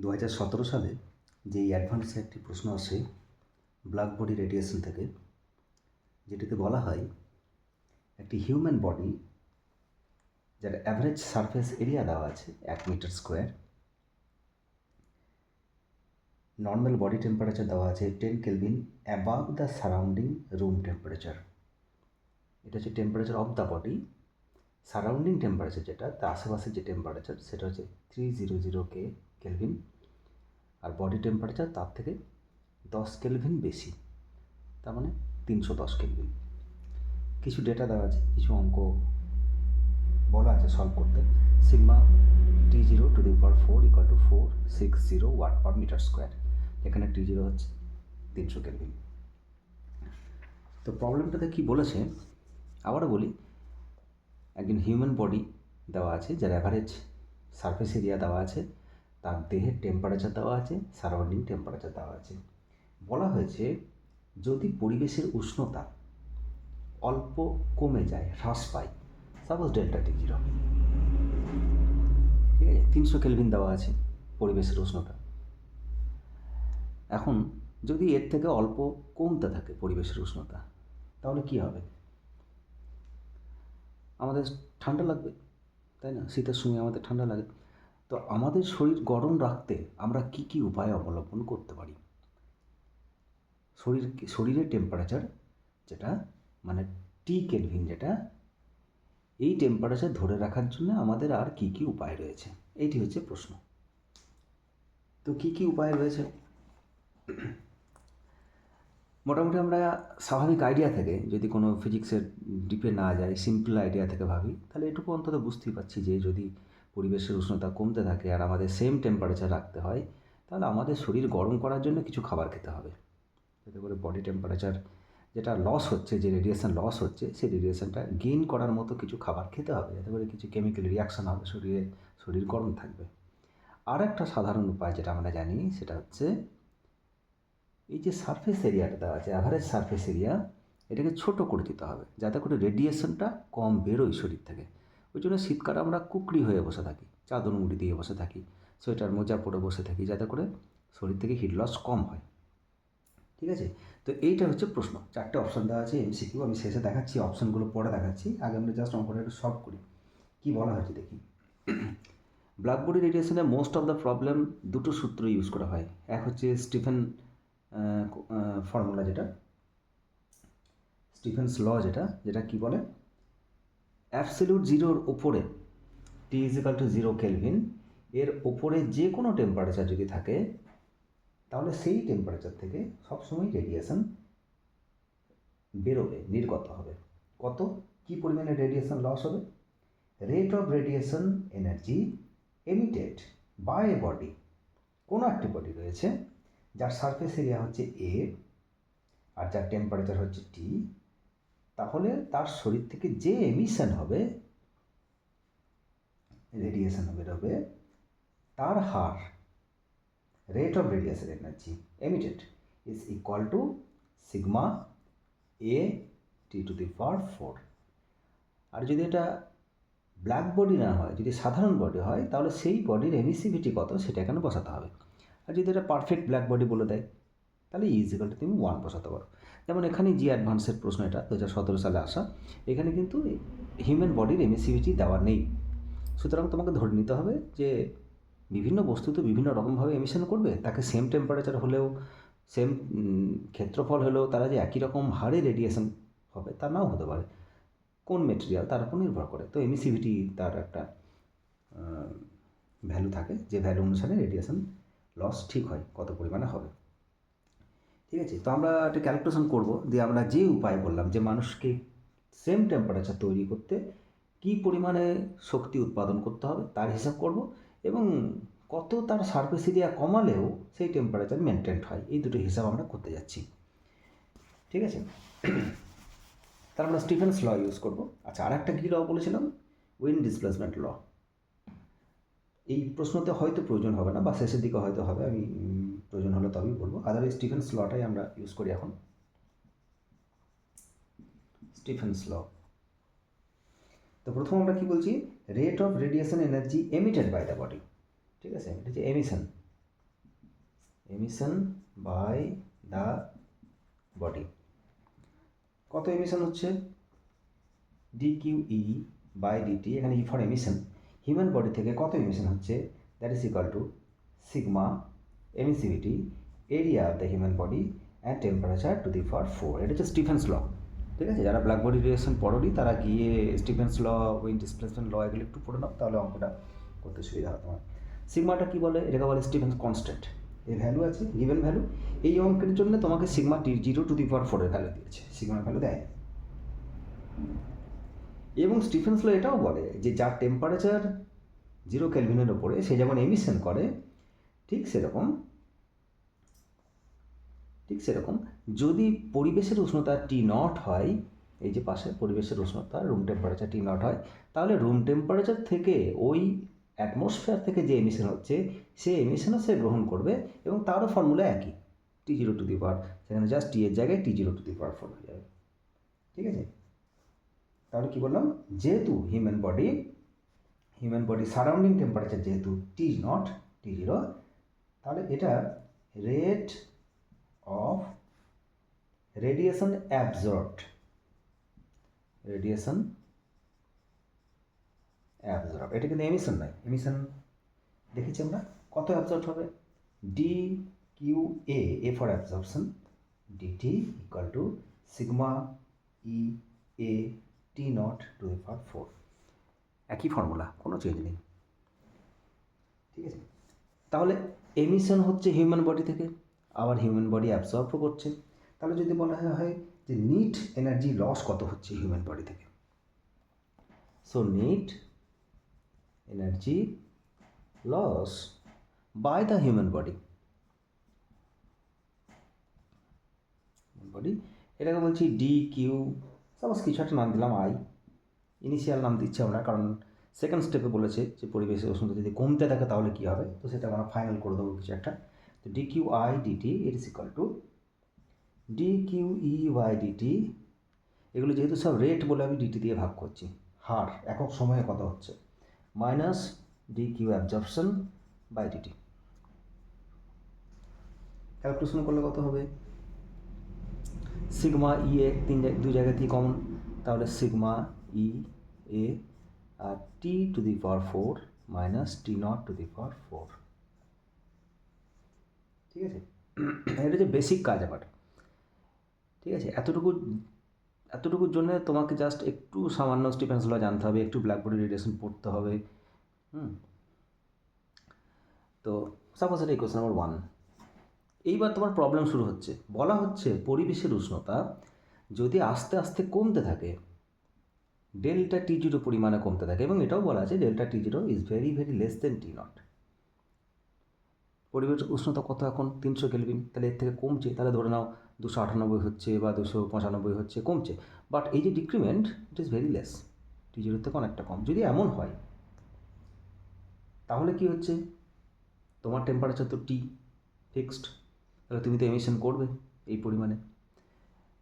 দু হাজার সতেরো সালে যে অ্যাডভান্সে একটি প্রশ্ন আসে ব্ল্যাক বডি রেডিয়েশন থেকে, যেটিতে বলা হয় একটি হিউম্যান বডি যার অ্যাভারেজ সারফেস এরিয়া দেওয়া আছে এক metre square, normal body temperature দেওয়া আছে ten kelvin above the surrounding room temperature. এটা হচ্ছে temperature of the body. Surrounding temperature যেটা তার আশেপাশে যে টেম্পারেচার, সেটা হচ্ছে three zero zero K kelvin আর বডি টেম্পারেচার তার থেকে দশ কেলভিন বেশি। তার মানে তিনশো দশ কেলভিন কিছু ডেটা দেওয়া আছে, কিছু অঙ্ক বলা আছে সলভ করতে। Sigma T zero to the power four equal to four six zero watt per metre square এখানে টি জিরো হচ্ছে তিনশো কেলভিন তো প্রবলেমটাতে কী বলেছে? আবারও বলি, একজন হিউম্যান বডি দেওয়া আছে, যার অ্যাভারেজ সারফেস এরিয়া দেওয়া আছে। তার দেহের টেম্পারেচার দেওয়া আছে সারাউন্ডিং টেম্পারেচার দেওয়া আছে। বলা হয়েছে, যদি পরিবেশের উষ্ণতা অল্প কমে যায়, হ্রাস পায় সাপোজ ডেল্টা টি জিরো ঠিক আছে, তিনশো কেলভিন দেওয়া আছে পরিবেশের উষ্ণতা। এখন যদি এর থেকে অল্প কমতে থাকে পরিবেশের উষ্ণতা, তাহলে কী হবে? আমাদের ঠান্ডা লাগবে, তাই না? শীতের সময় আমাদের ঠান্ডা লাগে। তো আমাদের শরীর গরম রাখতে আমরা কি কি উপায় অবলম্বন করতে পারি? শরীর শরীরের টেম্পারেচার যেটা মানে টি কেলভিন যেটা, এই টেম্পারেচার ধরে রাখার জন্য আমাদের আর কি কি উপায় রয়েছে? এইটি হচ্ছে প্রশ্ন। তো কি কি উপায় রয়েছে? মোটামুটি আমরা স্বাভাবিক আইডিয়া থেকে যদি কোনো ফিজিক্সের ডিপে না যায় সিম্পল আইডিয়া থেকে ভাবি, তাহলে এটুকু অন্তত বুঝতেই পারছি যে যদি পরিবেশের উষ্ণতা কমতে থাকে আর আমাদের সেম টেম্পারেচার রাখতে হয়, তাহলে আমাদের শরীর গরম করার জন্য কিছু খাবার খেতে হবে। যাতে করে বডি টেম্পারেচার যেটা লস হচ্ছে, যে রেডিয়েশন লস হচ্ছে, সেই রেডিয়েশনটা গেইন করার মতো কিছু খাবার খেতে হবে, যাতে করে কিছু কেমিক্যাল রিয়াকশান হবে, শরীরে, শরীর গরম থাকবে। আর একটা সাধারণ উপায় যেটা আমরা জানি, সেটা হচ্ছে এই যে সারফেস এরিয়াটা দেওয়া আছে অ্যাভারেজ সারফেস এরিয়া এটাকে ছোট করে দিতে হবে, যাতে করে রেডিয়েশনটা কম বেরোয় শরীর থেকে। ওই জন্য শীতকালে আমরা কুকড়ি হয়ে বসে থাকি, চাদর মুড়ি দিয়ে বসে থাকি, সোয়েটার মোজা পরে বসে থাকি, যাতে করে শরীর থেকে হিট লস কম হয়। ঠিক আছে? তো এইটা হচ্ছে প্রশ্ন। চারটে অপশান দেওয়া আছে এমসিকিউ আমি শেষে দেখাচ্ছি অপশানগুলো পরে দেখাচ্ছি, আগে আমরা জাস্ট অঙ্কটা একটু সলভ করি। কী বলা হয়েছে দেখি? ব্ল্যাক বডি রেডিয়েশনে মোস্ট অফ দ্য প্রবলেম দুটো সূত্র ইউজ করা হয়। এক হচ্ছে স্টিফেন ফর্মুলা যেটা, স্টিফেন্স ল যেটা যেটা কি বলে? অ্যাবসলিউট জিরোর ওপরে T is equal to zero kelvin এর ওপরে যে কোনো টেম্পারেচার যদি থাকে, তাহলে সেই টেম্পারেচার থেকে সবসময় রেডিয়েশন বেরোবে, নির্গত হবে। কত? কি পরিমাণে রেডিয়েশন লস হবে? Rate of radiation energy emitted by a body কোনো একটি বডি রয়েছে, যার সারফেস এরিয়া হচ্ছে এ আর যার টেম্পারেচার হচ্ছে টি তাহলে তার শরীর থেকে যে এমিশন হবে রেডিয়েশন বেরোবে তার হার rate of radiation energy emitted is equal to sigma A T to the power four আর যদি এটা ব্ল্যাক বডি না হয়, যদি সাধারণ বডি হয়, তাহলে সেই বডির এমিসিভিটি কত, সেটা এখানে বসাতে হবে। আর যদি এটা পারফেক্ট ব্ল্যাক বডি বলে দেয় তাহলে ইজিক্যালটা তুমি ওয়ান বসাতে পারো। যেমন এখানে জি অ্যাডভান্সের প্রশ্ন এটা দু হাজার সতেরো সালে আসা। এখানে কিন্তু হিউম্যান বডির এমিসিভিটি দেওয়া নেই। সুতরাং তোমাকে ধরে নিতে হবে যে বিভিন্ন বস্তু তো বিভিন্ন রকমভাবে এমিশন করবে। তাকে সেম টেম্পারেচার হলেও সেম ক্ষেত্রফল হলেও তারা যে একই রকম হারে রেডিয়েশন হবে তা নাও হতে পারে। কোন মেটেরিয়াল তার উপর নির্ভর করে। তো এমিসিভিটি তার একটা ভ্যালু থাকে, যে ভ্যালু অনুসারে রেডিয়েশন লস ঠিক হয়, কত পরিমাণে হবে। ঠিক আছে? তো আমরা একটা ক্যালকুলেশন করব, দিয়ে আমরা যে উপায় বললাম যে মানুষকে সেম টেম্পারেচার তৈরি করতে কি পরিমাণে শক্তি উৎপাদন করতে হবে, তার হিসাব করব এবং কত তার সার্ফেস এরিয়া কমালেও সেই টেম্পারেচার মেনটেন হয়। এই দুটো হিসাব আমরা করতে যাচ্ছি। ঠিক আছে? তার আমরা স্টিফেন্স ল ইউজ করব। আচ্ছা আর একটা কী ল বলেছিলাম? উইন্ড ডিসপ্লেসমেন্ট ল এই প্রশ্নতে হয়তো প্রয়োজন হবে না, বা শেষের দিকে হয়তো হবে, আমি প্রয়োজন হলে তবেই বলব। আদারওয়াইজ স্টিফেন স্লটাই আমরা ইউজ করি এখন। স্টিফেন স্ল তো প্রথম আমরা কি বলছি? Rate of radiation energy emitted by the body ঠিক আছে? এটা হচ্ছে emission emission by the body কত এমিশন হচ্ছে? D Q E by DT এখানে E for emission human body থেকে কত এমিশন হচ্ছে? That is equal to sigma emissivity area of the human body and temperature to the for four এটা হচ্ছে Stephen's ল ঠিক আছে? যারা ব্ল্যাক বডি রিয়েকশন পড়োনি, তারা গিয়ে Stefan's law Wien displacement law এগুলো একটু পড়ে নাও, তাহলে অঙ্কটা করতে সুবিধা হবে তোমার। সিগমাটা কী বলে? এটাকে বলে স্টিফেন্স কনস্ট্যান্ট এর ভ্যালু আছে গিভেন ভ্যালু এই অঙ্কের জন্য তোমাকে sigma T zero to the power ফোরের ভ্যালু দিয়েছে। সিগমার ভ্যালু দেয়। এবং স্টিফেন্স ল এটাও বলে যে যার টেম্পারেচার জিরো ক্যালভিনের ওপরে, সে যেমন এমিশন করে, ঠিক সেরকম ঠিক সেরকম। যদি পরিবেশের উষ্ণতা টি নট হয়, এই যে পাশে পরিবেশের উষ্ণতা রুম টেম্পারেচার টি নট হয়, তাহলে রুম টেম্পারেচার থেকে ওই অ্যাটমসফিয়ার থেকে যে এমিশন হচ্ছে, সেই এমিশনও সে গ্রহণ করবে এবং তারও ফর্মুলা একই টি জিরো টু দি পাওয়ার সেখানে জাস্ট টি এর জায়গায় T zero to the power four হয়ে যাবে। ঠিক আছে? তাহলে কী বললাম? যেহেতু human body human body surrounding temperature যেহেতু টি নট টি জিরো তাহলে এটা rate of radiation absorbed radiation absorb এটা কিন্তু এমিশন নাই। এমিশন দেখেছি আমরা। কত অ্যাবজর্ব হবে? D Q A A for absorption DT equal to sigma E A T naught to the power four একই ফর্মুলা কোনো চেঞ্জ নেই। ঠিক আছে? তাহলে এমিশন হচ্ছে হিউম্যান বডি থেকে। আবার হিউম্যান বডি অ্যাবজর্বও করছে। তাহলে যদি বলা হয় যে নিট এনার্জি লস কত হচ্ছে হিউম্যান বডি থেকে? So net energy loss by the human body body এটাকে বলছি ডি কিউ সাপোজ কিছু একটা নাম দিলাম আই ইনিশিয়াল নাম দিচ্ছি আমরা, কারণ সেকেন্ড স্টেপে বলেছে যে পরিবেশের উষ্ণতা যদি কমতে থাকে তাহলে কী হবে? তো সেটা আমরা ফাইনাল করে দেবো কিছু একটা। তো D Q I DT it is equal to D Q E Y DT এগুলো যেহেতু সব রেট বলে আমি ডিটি দিয়ে ভাগ করছি, হার, একক সময়ে কত হচ্ছে? Minus D Q absorption by DT calculation করলে কত হবে? সিগমা ই এ তিন দুই জায়গা থেকে কমন তাহলে sigma E A R T to the power four minus T naught to the power four ঠিক আছে? এটা হচ্ছে বেসিক কাজ আবার। ঠিক আছে? এতটুকু, এতটুকুর জন্য তোমাকে জাস্ট একটু সামান্য স্টিফেন্স ল জানতে হবে, একটু ব্ল্যাকবোর্ড রেডিয়েশন পড়তে হবে। হুম? তো সাপোজ এটা কোয়েশ্চেন নাম্বার ওয়ান এইবার তোমার প্রবলেম শুরু হচ্ছে। বলা হচ্ছে পরিবেশের উষ্ণতা যদি আস্তে আস্তে কমতে থাকে ডেল্টা টি জিরো পরিমাণে কমতে থাকে, এবং এটাও বলা আছে delta T zero is very very less then T naught পরিবেশ উষ্ণতা কত এখন? তিনশো কেলভিন। তাহলে এর থেকে কমছে? তাহলে ধরে নাও দুশো আটানব্বই হচ্ছে বা দুশো পঁচানব্বই হচ্ছে, কমছে। বাট এই যে decrement it is very less T জিরোর থেকে অনেকটা কম। যদি এমন হয়, তাহলে কি হচ্ছে? তোমার টেম্পারেচার তো টি ফিক্সড তাহলে তুমি তো এমিশন করবে এই পরিমাণে।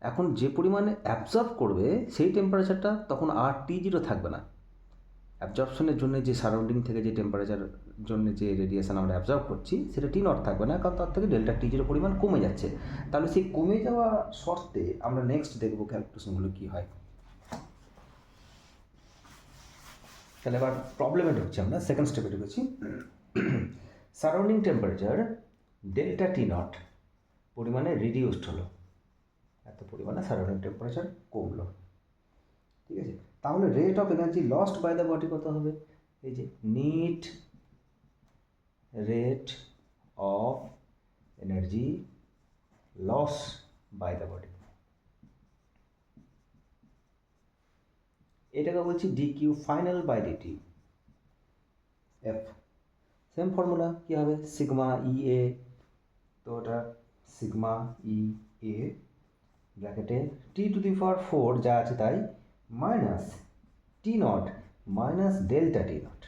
এখন যে পরিমাণে অ্যাবজর্ব করবে, সেই টেম্পারেচারটা তখন আর টি জিরো থাকবে না। অ্যাবজর্পশনের জন্য যে সারাউন্ডিং থেকে যে টেম্পারেচার জন্য যে রেডিয়েশন আমরা অ্যাবজর্ব করছি, সেটা টি নট থাকবে না, কারণ তার থেকে ডেল্টা টি জিরো পরিমাণ কমে যাচ্ছে। তাহলে সেই কমে যাওয়া শর্তে আমরা নেক্সট দেখব ক্যালকুলেশনগুলো কী হয়। তাহলে এবার প্রবলেমে ঢুকছি আমরা সেকেন্ড স্টেপে ঢুকেছি। Surrounding temperature delta T naught পরিমাণে রিডিউসড হলো। এত পরিমাণে সারাউন্ডিং টেম্পারেচার কমলো। ঠিক আছে? তাহলে rate of energy lost by the body কত হবে? এই যে net rate of energy loss by the body এটাকে বলছি D Q final by DT F same formula কী হবে? সিগমা ই এ তো ওটা সিগমা ই এ ব্র্যাকেটে টি টু দি পাওয়ার ফোর যা আছে তাই minus T naught minus delta T naught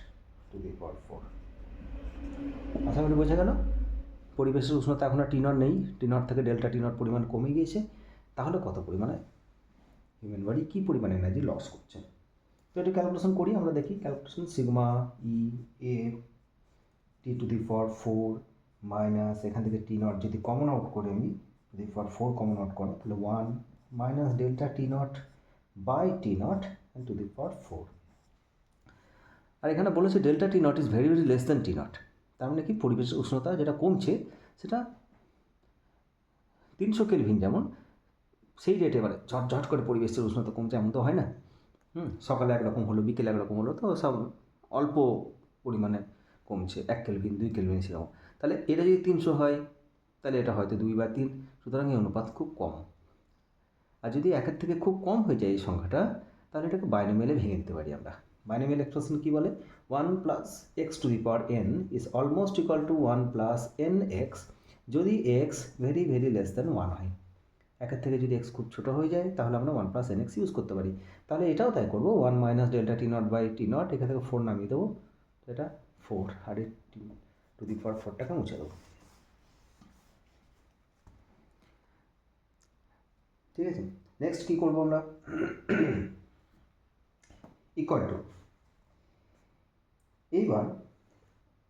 to the power four আশা করি বোঝা গেল। পরিবেশের উষ্ণতা এখন আর টি নট নেই। টি নট থেকে ডেল্টা টি নট পরিমাণ কমে গিয়েছে। তাহলে কত পরিমাণে? হিউম্যান বডি কী পরিমাণে এনার্জি লস করছে? তো এটা ক্যালকুলেশন করি, আমরা দেখি। Calculation sigma E A T to the power four minus এখান থেকে টি নট যদি কমন আউট করে আমি যদি ফর ফোর কমন আউট করো, তাহলে one minus delta T naught by T naught and to the power four আর এখানে বলেছে delta T naught is very very less than T naught তার মানে কি? পরিবেশের উষ্ণতা যেটা কমছে, সেটা তিনশো কেলভিন যেমন, সেই রেটে মানে ঝট ঝট করে পরিবেশের উষ্ণতা কমছে, এমন তো হয় না। হুম, সকালে একরকম হলো, বিকেলে একরকম হলো, তো সব অল্প পরিমাণে কমছে, এক কেলভিন দুই কেলভিন সেরকম। তাহলে এটা যদি তিনশো হয়, তাহলে এটা হয়তো দুই বা তিন, সুতরাং এই অনুপাত খুব কম। আর যদি একের থেকে খুব কম হয়ে যায় এই সংখ্যাটা, তাহলে এটাকে বাইনোমিয়ালে ভেঙে দিতে পারি আমরা। বাইনোমেল এক্সপ্রেশন কী বলে? One plus X to the power N is almost equal to one plus N X যদি X very very less than one হয়। একের থেকে যদি এক্স খুব ছোটো হয়ে যায়, তাহলে আমরা one plus N X use করতে পারি। তাহলে এটাও তাই করব one minus delta T naught by T naught এখান থেকে ফোর নামিয়ে দেবো। তো এটা four R T to the পাওয়ার ফোরটাকে মুছে দেবো। ঠিক আছে? নেক্সট কী করব আমরা? ইকুয়াল টু এইবার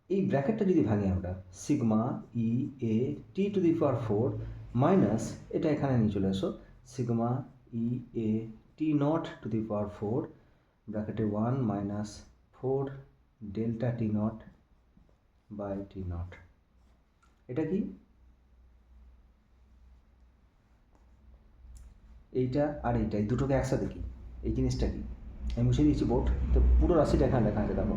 এই ব্র্যাকেটটা যদি ভাঙি আমরা sigma E A T to the power four minus এটা এখানে নিয়ে চলে আসো sigma E A T naught to the power four ব্র্যাকেটে one minus four delta T naught by T naught এটা কি? এইটা আর এইটা এই দুটোকে একসাথে কি? এই জিনিসটা কি? আমি মুছে দিয়েছি বোর্ড, তো পুরো রাশিটা এখানে লেখা আছে দেখো।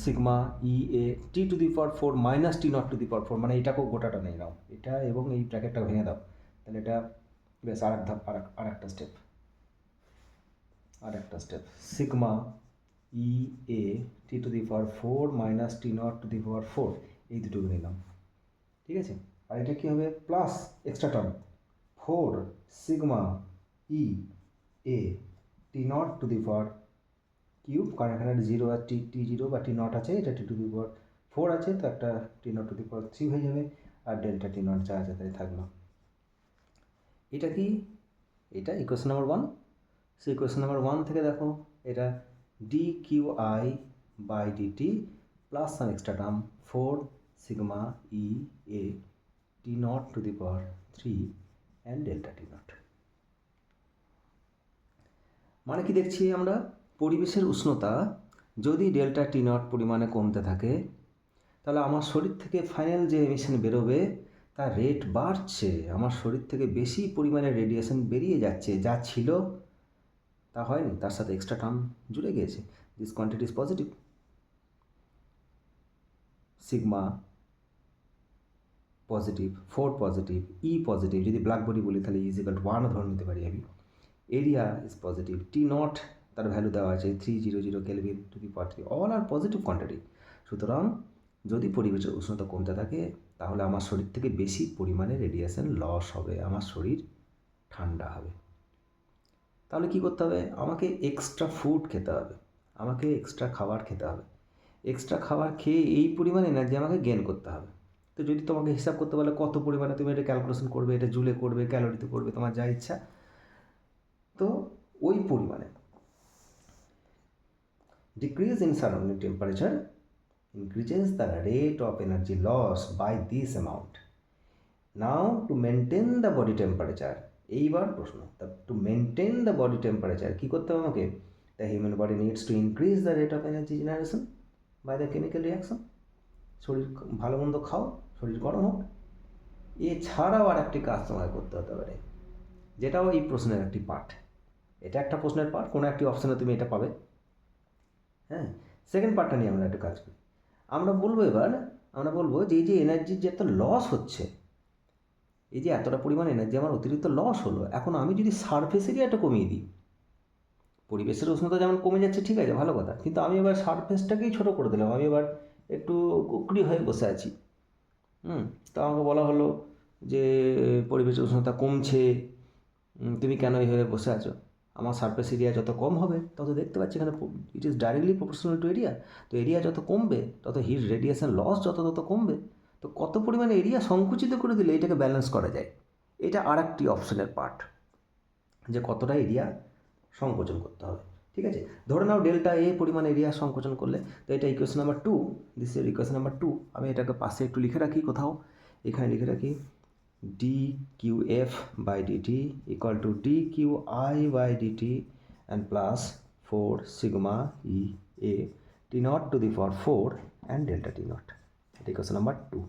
Sigma E A T to the power four minus T naught to the power four মানে এটাকেও গোটাটা নেই নাও। এটা এবং এই ব্র্যাকেটটা ভেঙে দাও। তাহলে এটা বেশ আর এক ধাপ আর একটা স্টেপ আর একটা step sigma E A T to the power four minus T naught to the power four এই দুটোকে নিলাম ঠিক আছে? আর এটা কী হবে? Plus extra term four sigma E A T naught to the power cube কারণ এখানে জিরো আর টি টি জিরো বা টি নট আছে, এটা টি টু দি পাওয়ার ফোর আছে, তো একটা T naught to the power three হয়ে যাবে আর ডেল্টা টি নট যা আছে তাই থাকল। এটা কি? এটা ইকুয়েশন নাম্বার ওয়ান সেই ইকুয়েশন নাম্বার ওয়ান থেকে দেখো, এটা D Q I by DT plus some extra term four sigma E A T naught to the power three and delta T naught. মানে কি দেখছি আমরা? পরিবেশের উষ্ণতা যদি ডেল্টা টি নট পরিমাণে কমতে থাকে, তাহলে আমার শরীর থেকে ফাইনাল যে এমিশন বেরোবে, তার রেট বাড়ছে। আমার শরীর থেকে বেশি পরিমাণে রেডিয়েশন বেরিয়ে যাচ্ছে, যা ছিল, তা হয়নি। তার সাথে এক্সট্রা টার্ম জুড়ে গিয়েছে। This quantity is positive sigma positive four positive E positive যদি ব্ল্যাক বডি বলি, তাহলে ইজিক্যাল টু ওয়ানও ধরে নিতে পারি আমি। Area is positive T naught তার ভ্যালু দেওয়া আছে three zero zero kelvin to the power three all are positive quantity সুতরাং যদি পরিবেশের উষ্ণতা কমতে থাকে, তাহলে আমার শরীর থেকে বেশি পরিমাণে রেডিয়েশন লস হবে, আমার শরীর ঠান্ডা হবে। তাহলে কি করতে হবে? আমাকে এক্সট্রা ফুড খেতে হবে, আমাকে এক্সট্রা খাবার খেতে হবে। এক্সট্রা খাবার খেয়ে এই পরিমাণ এনার্জি আমাকে গেন করতে হবে। তো যদি তোমাকে হিসাব করতে বলে কত পরিমাণে তুমি এটা ক্যালকুলেশন করবে, এটা জুলে করবে ক্যালোরিতে করবে, তোমার যা ইচ্ছা, তো ওই পরিমাণে decrease in surrounding temperature increases the rate of energy loss by this amount. Now, to maintain the body temperature, এইবার প্রশ্ন to maintain the body temperature কী করতে হবে আমাকে? The human body needs to increase the rate of energy generation by the chemical reaction শরীর ভালো মন্দ খাও, শরীর গরম হোক। এছাড়াও আর একটি কাজ তোমাকে করতে হতে পারে, যেটাও এই প্রশ্নের একটি পার্ট এটা একটা প্রশ্নের পার্ট কোনো একটি অপশানে তুমি এটা পাবে। হ্যাঁ? সেকেন্ড পার্টটা নিয়ে আমরা একটু কাজ করি। আমরা বলব এবার, আমরা বলব যে এই যে এনার্জির যে এত লস হচ্ছে, এই যে এতটা পরিমাণ এনার্জি আমার অতিরিক্ত লস হলো, এখন আমি যদি সারফেস এরিয়াটা কমিয়ে দিই, পরিবেশের উষ্ণতা যেমন কমে যাচ্ছে, ঠিক আছে, ভালো কথা, কিন্তু আমি এবার সারফেসটাকেই ছোটো করে দিলাম, আমি এবার একটু কুকড়ি হয়ে বসে আছি। হুম? তো আমাকে বলা হলো যে, পরিবেশের উষ্ণতা কমছে তুমি কেন এইভাবে বসে আছো? আমার সারফেস এরিয়া যত কম হবে, তত দেখতে পাচ্ছি এখানে it is directly proportional to area তো এরিয়া যত কমবে, তত হিট রেডিয়েশন লস যত তত কমবে। তো কত পরিমাণে এরিয়া সংকুচিত করে দিলে এটাকে ব্যালেন্স করা যায়? এটা আর একটি অপশনের পার্ট যে কতটা এরিয়া সংকোচন করতে হবে। ঠিক আছে? ধরে নাও ডেল্টা এ পরিমাণ এরিয়া সংকোচন করলে, তো এটা equation number two this equation number two আমি এটাকে পাশে একটু লিখে রাখি কোথাও। এখানে লিখে রাখি by DT equal to D Q I by DT and plus four sigma E A T naught to the for four and delta T naught এটা ইকুয়েশন নাম্বার টু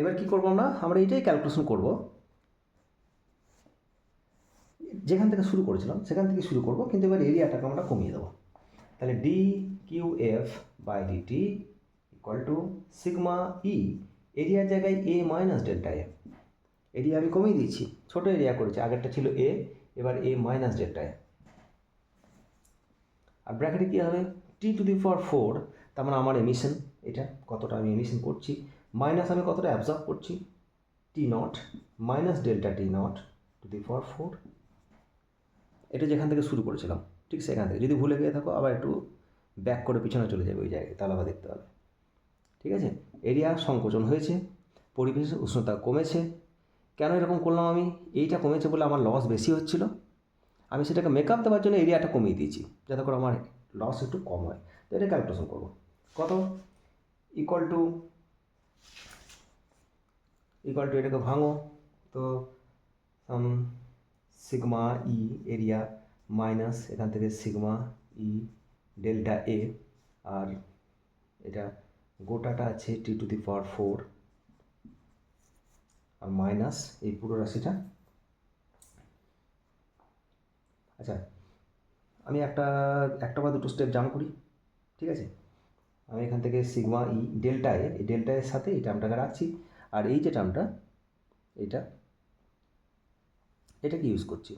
এবার কি করব আমরা? আমরা এটাই ক্যালকুলেশন করব। যেখান থেকে শুরু করেছিলাম, সেখান থেকে শুরু করব, কিন্তু এবার এরিয়াটাকে আমরা কমিয়ে দেবো। তাহলে D Q F by DT equal to sigma E এরিয়ার জায়গায় A minus delta F area আমি কমিয়ে দিয়েছি, ছোট এরিয়া করেছি, আগেরটা ছিল এ এবার এ মাইনাস ডেল্টা এফ আর ব্র্যাকেটে কী হবে? T to the for four তার মানে আমার এমিশন এটা কতটা আমি এমিশন করছি? মাইনাস আমি কতটা অ্যাবজর্ব করছি? T naught minus delta T naught to the for four এটা যেখান থেকে শুরু করেছিলাম, ঠিক সেখান থেকে। যদি ভুলে গিয়ে থাকো, আবার একটু ব্যাক করে পিছনে চলে যাবে ওই জায়গায় তাহলে আবার দেখতে হবে। ঠিক আছে? এরিয়া সংকোচন হয়েছে পরিবেশ উষ্ণতা কমেছে। কেন এরকম করলাম আমি? এইটা কমেছে বলে আমার লস বেশি হচ্ছিল। আমি সেটাকে মেকআপ দেওয়ার জন্য এরিয়াটা কমিয়ে দিয়েছি, যাতে করে আমার লস একটু কম হয়। তো এটা ক্যালকুলেশন করব। কত? ইকুয়াল টু ইকুয়াল টু এটাকে ভাঙো। তো সিগমা ই এরিয়া মাইনাস এখান থেকে সিগমা ই ডেল্টা এ, আর এটা গোটাটা আছে T to the power four, R minus এই পুরো রাশিটা। আচ্ছা আমি একটা একটা বা দুটো স্টেপ জাম করি, ঠিক আছে? আমি এখান থেকে সিগমা ই ডেল্টা এ, এই ডেল্টা এর সাথে এই টার্মটাকে রাখছি, আর এই যে টার্মটা এটা এটাকে ইউজ করছি।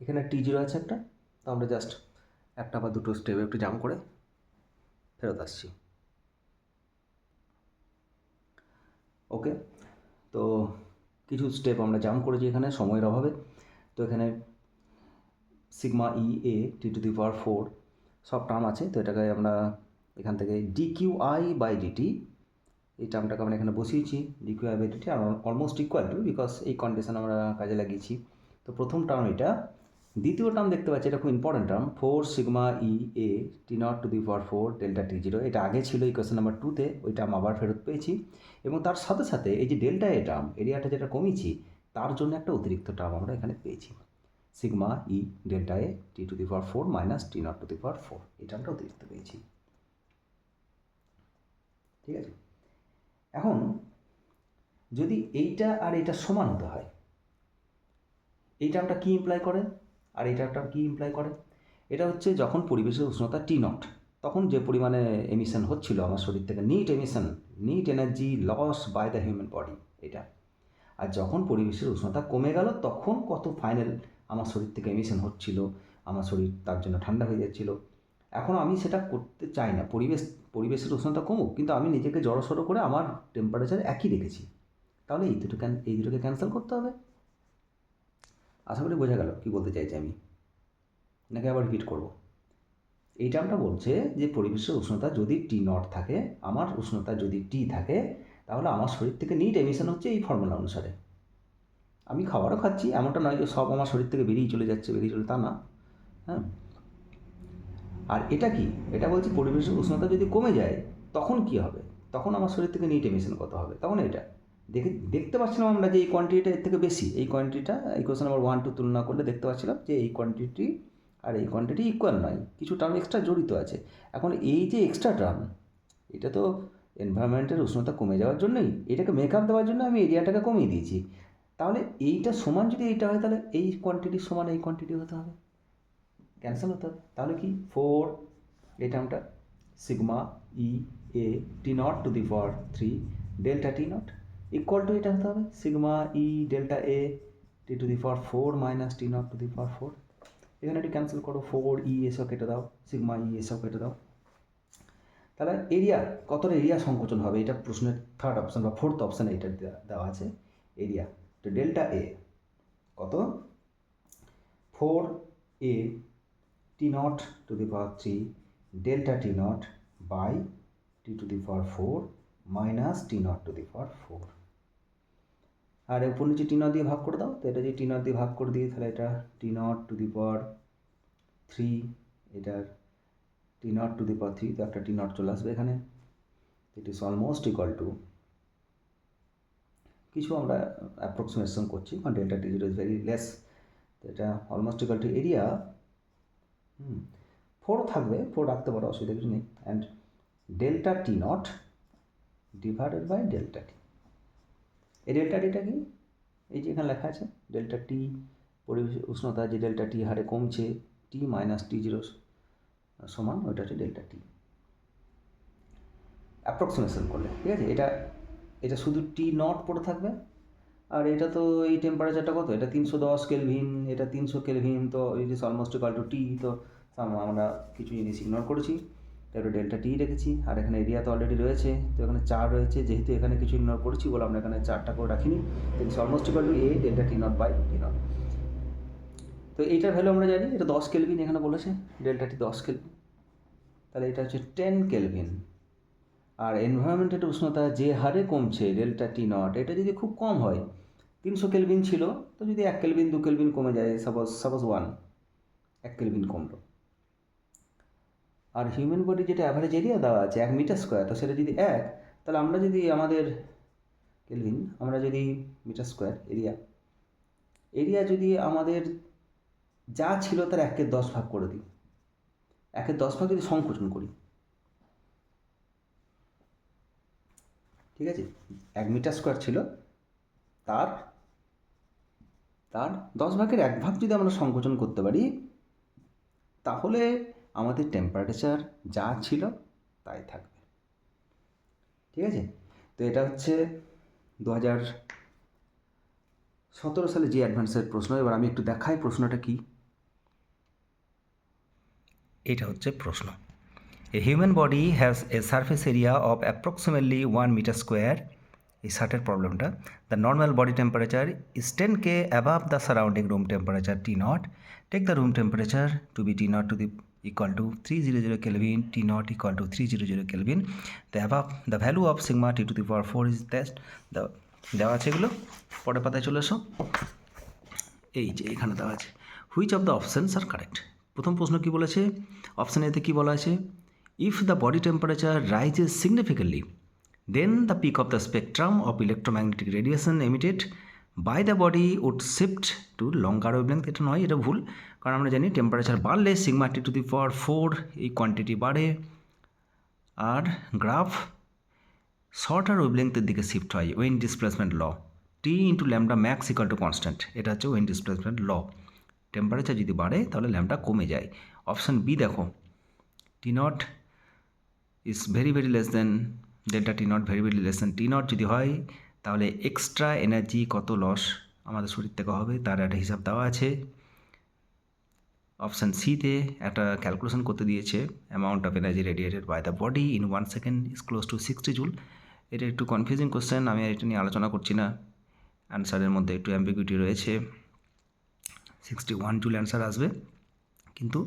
এখানে টি জিরো আছে একটা, তো আমরা জাস্ট একটা বা দুটো স্টেপ একটু জাম করে ফেরত আসছি। ওকে তো কিছু স্টেপ আমরা জাম করেছি এখানে সময়ের অভাবে। তো এখানে sigma e A T to the power four সব টার্ম আছে, তো এটাকে আমরা এখান থেকে d Q I by d t এই টার্মটাকে আমরা এখানে বসিয়েছি ডিটি আর অলমোস্ট ইকুয়াল টু বিকজ এই কন্ডিশন আমরা কাজে লাগিয়েছি। তো প্রথম টার্ম এটা। দ্বিতীয় টার্ম দেখতে পাচ্ছি, এটা খুব important term four sigma e A T not to the power four delta T zero এটা আগে ছিল এই নাম্বার টুতে ওই টার্ম আবার ফেরত পেয়েছি। এবং তার সাথে সাথে এই যে ডেল্টা এ টার্ম এরিয়াটা যেটা কমিয়েছি, তার জন্য একটা অতিরিক্ত টার্ম আমরা এখানে পেয়েছি। Sigma e delta A T to the power four minus T not to the power four এই টার্মটা অতিরিক্ত পেয়েছি। ঠিক আছে? এখন যদি এইটা আর এটা সমান হতে হয়, এই টার্মটা কী ইমপ্লাই করে? আর এই টার্মটা কী ইমপ্লাই করে? এটা হচ্ছে যখন পরিবেশের উষ্ণতা টি নট তখন যে পরিমাণে এমিশন হচ্ছিল আমার শরীর থেকে net emission net energy loss by the human body এটা। আর যখন পরিবেশের উষ্ণতা কমে গেল, তখন কত ফাইনাল আমার শরীর থেকে এমিশন হচ্ছিল, আমার শরীর তার জন্য ঠান্ডা হয়ে যাচ্ছিল। এখন আমি সেটা করতে চাই না। পরিবেশ, পরিবেশের উষ্ণতা কমুক, কিন্তু আমি নিজেকে জড়সড়ো করে আমার টেম্পারেচার একই রেখেছি। তাহলে এই দুটো ক্যান এই দুটোকে ক্যান্সেল করতে হবে। আশা করি বোঝা গেল কী বলতে চাইছি আমি। নাকি আবার রিপিট করব? এই টার্মটা বলছে যে পরিবেশের উষ্ণতা যদি টি নট থাকে, আমার উষ্ণতা যদি টি থাকে, তাহলে আমার শরীর থেকে নিট এমিশন হচ্ছে এই ফর্মুলা অনুসারে। আমি খাবারও খাচ্ছি, এমনটা নয় যে সব আমার শরীর থেকে বেরিয়ে চলে যাচ্ছে, বেরিয়ে চলে, তা না। হ্যাঁ? আর এটা কি? এটা বলছি পরিবেশের উষ্ণতা যদি কমে যায়, তখন কি হবে? তখন আমার শরীর থেকে নিট এমিশন কত হবে? তখন এটা। দেখে, দেখতে পাচ্ছিলাম আমরা যে এই কোয়ান্টিটিটা এর থেকে বেশি। এই কোয়ান্টিটিটা এই কোয়েশ্চেন নাম্বার ওয়ান টু তুলনা করলে দেখতে পাচ্ছিলাম যে এই কোয়ান্টিটি আর এই কোয়ান্টিটি ইকুয়াল নয়। কিছু টার্ম এক্সট্রা জড়িত আছে। এখন এই যে এক্সট্রা টার্ম এটা তো এনভায়রনমেন্টের উষ্ণতা কমে যাওয়ার জন্যই। এটাকে মেকআপ দেওয়ার জন্য আমি এরিয়াটাকে কমিয়ে দিয়েছি। তাহলে এইটা সমান যদি এইটা হয়, তাহলে এই কোয়ান্টিটির সমান এই কোয়ান্টিটি হতে হবে। ক্যান্সেল হতে তাহলে কি? ফোর, এই টার্মটা, sigma e, A, T not to the power three, delta T not equal to এটা হতে হবে। Sigma e, delta A, T to the power four minus T not to the power four. এখানে একটু cancel করো। Four e এসব কেটে দাও। Sigma ই এসব কেটে দাও। তাহলে এরিয়া, কতটা এরিয়া সংকোচন হবে? এটা প্রশ্নের থার্ড অপশান বা ফোর্থ অপশানে এটা দেওয়া আছে। এরিয়া, তো ডেল্টা এ, কত? Four A T not to the power three, delta T not by T to the power four minus T not to the power four. আর উপর নিচে টি নট দিয়ে ভাগ করে দাও, তো এটা যদি টি নট দিয়ে ভাগ করে দিই, তাহলে এটা T not to the power three, এটার T not to the power three, তো একটা টি নট চলে আসবে এখানে। It is almost equal to কিছু আমরা অ্যাপ্রক্সিমেশন করছি, কারণ delta T zero is very less তো এটা almost equal to area hmm four থাকবে ফোর রাখতে পারো, অসুবিধা কিছু নেই। And delta T not divided by delta T এই ডেল্টা টিটা কি? এই যে এখানে লেখা আছে ডেল্টা টি পরিবেশ উষ্ণতা যে ডেল্টা টি হারে কমছে টি মাইনাস টি জিরো সমান, ওইটা হচ্ছে ডেল্টা টি অ্যাপ্রক্সিমেশন করলে, ঠিক আছে? এটা এটা শুধু টি নট পড়ে থাকবে আর এটা তো এই টেম্পারেচারটা কত? এটা তিনশো দশ কেলভিন এটা তিনশো কেলভিন তো it is almost equal to T তো আমরা কিছু জিনিস ইগনোর করেছি। তারপরে ডেল্টা টি রেখেছি, আর এখানে এরিয়া তো অলরেডি রয়েছে। তো এখানে চার রয়েছে, যেহেতু এখানে কিছু ইগনোর করেছি বলে আমরা এখানে চারটা করে রাখিনি। It is almost equal to A delta T not by T not তো এইটার ভ্যালু আমরা জানি, এটা দশ কেলভিন এখানে বলেছে ডেল্টা টি দশ কেলভিন তাহলে এটা হচ্ছে টেন কেলভিন আর এনভায়রনমেন্টের উষ্ণতা যে হারে কমছে ডেল্টা টি নট এটা যদি খুব কম হয় তিনশো কেলভিন ছিল, তো যদি এক কেলভিন, দু কেলভিন কমে যায় সাপোজ সাপোজ ওয়ান এক কেলভিন কমলো। আর হিউম্যান বডি যেটা অ্যাভারেজ এরিয়া দেওয়া আছে, এক মিটার স্কোয়ার তো সেটা যদি এক, তাহলে আমরা যদি আমাদের কেলভিন, আমরা যদি মিটার স্কোয়ার এরিয়া এরিয়া যদি আমাদের যা ছিল তার একের দশ ভাগ করে দিই। একের দশ ভাগ যদি সংকোচন করি। ঠিক আছে? এক মিটার স্কোয়ার ছিল, তার তার দশ ভাগের এক ভাগ যদি আমরা সংকোচন করতে পারি, তাহলে আমাদের টেম্পারেচার যা ছিল তাই থাকবে। ঠিক আছে? তো এটা হচ্ছে দু হাজার সতেরো সালে যে অ্যাডভান্সের প্রশ্ন। এবার আমি একটু দেখাই প্রশ্নটা কি। এটা হচ্ছে প্রশ্ন। A human body has a surface area of approximately one metre square এই শার্টের প্রবলেমটা the normal body temperature is ten K above the surrounding room temperature T not take the room temperature to be T not to the equal to 300 Kelvin, T naught equal to 300 Kelvin. The above, the value of sigma T to the power 4 is that the দেওয়া আছে এগুলো পরে পাতায় চলে এসো। এই যে এখানে দেওয়া আছে which of the options are correct প্রথম প্রশ্ন কি বলেছে? অপশান এতে কি বলা আছে? If the body temperature rises significantly then the peak of the spectrum of electromagnetic radiation emitted by the body would shift to longer wavelength এটা নয়, এটা ভুল। কারণ আমরা জানি টেম্পারেচার বাড়লে sigma T to the power four এই quantity বাড়ে। আর গ্রাফ শর্টার ওয়েভলেন্থের দিকে শিফট হয় Wien displacement law T into lambda max equal to constant এটা হচ্ছে ওয়েন ডিসপ্লেসমেন্ট ল টেম্পারেচার যদি বাড়ে, তাহলে ল্যামডা কমে যায়। অপশান বি দেখো। T not is very very less then delta T not very very less then T not যদি হয়, তাহলে এক্সট্রা এনার্জি কত লস আমাদের শরীর থেকে হবে? তার একটা হিসাব দেওয়া আছে। অপশান সিতে একটা ক্যালকুলেশন করতে দিয়েছে amount of energy radiated by the body in one second is close to sixty joule এটা একটু কনফিউজিং কোশ্চেন আমি এটা নিয়ে আলোচনা করছি না। অ্যান্সারের মধ্যে একটু অ্যাম্বিগুইটি রয়েছে। সিক্সটি ওয়ান জুল অ্যান্সার আসবে। কিন্তু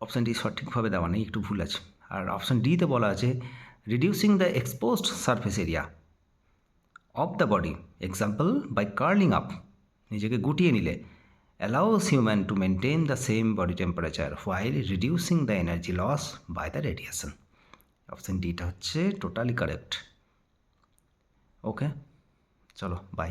অপশানটি সঠিকভাবে দেওয়া নেই, একটু ভুল আছে। আর অপশান ডিতে বলা আছে reducing the exposed surface area of the body example by curling up নিজেকে গুটিয়ে নিলে allows human to maintain the same body temperature while reducing the energy loss by the radiation option ডিটা হচ্ছে টোটালি কারেক্ট ওকে চলো by